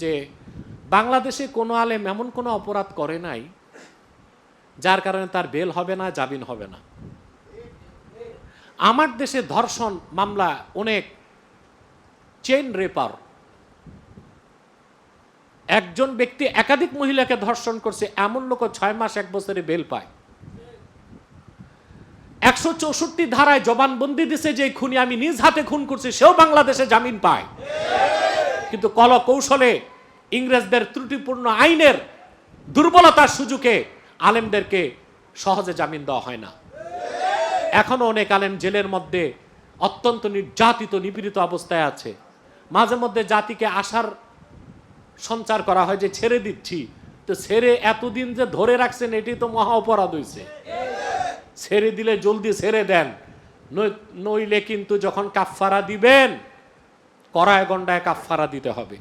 যে বাংলাদেশে কোনো আলেম এমন কোনো অপরাধ করে নাই যার কারণে তার বেল হবে না, জামিন হবে না। আমার দেশে ধর্ষণ মামলা অনেক চেন রেপার একজন ব্যক্তি একাধিক মহিলাকে ধর্ষণ করছে, এমন লোক ছয় মাস, এক বছরে বেল পায়। একশো চৌষট্টি ধারায় জবানবন্দি দিছে যে খুনি আমি নিজ হাতে খুন করছি, সেও বাংলাদেশে জামিন পায়। কিন্তু কল কৌশলে ইংরেজদের ত্রুটিপূর্ণ আইনের দুর্বলতার সুযোগে আলেমদেরকে সহজে জামিন দেওয়া হয় না। এখনও অনেক আলেম জেলের মধ্যে অত্যন্ত নির্যাতিত, নিপীড়িত অবস্থায় আছে। মাঝে মধ্যে জাতিকে আশার সঞ্চার করা হয় যে, ছেড়ে দিচ্ছি। তো ছেড়ে এতদিন যে ধরে রাখছেন এটি তো মহা অপরাধ হয়েছে ছেড়ে দিলে জলদি ছেড়ে দেন। নইলে কিন্তু যখন কাফফারা দিবেন কড়ায় গন্ডায় কাফফারা দিতে হবে।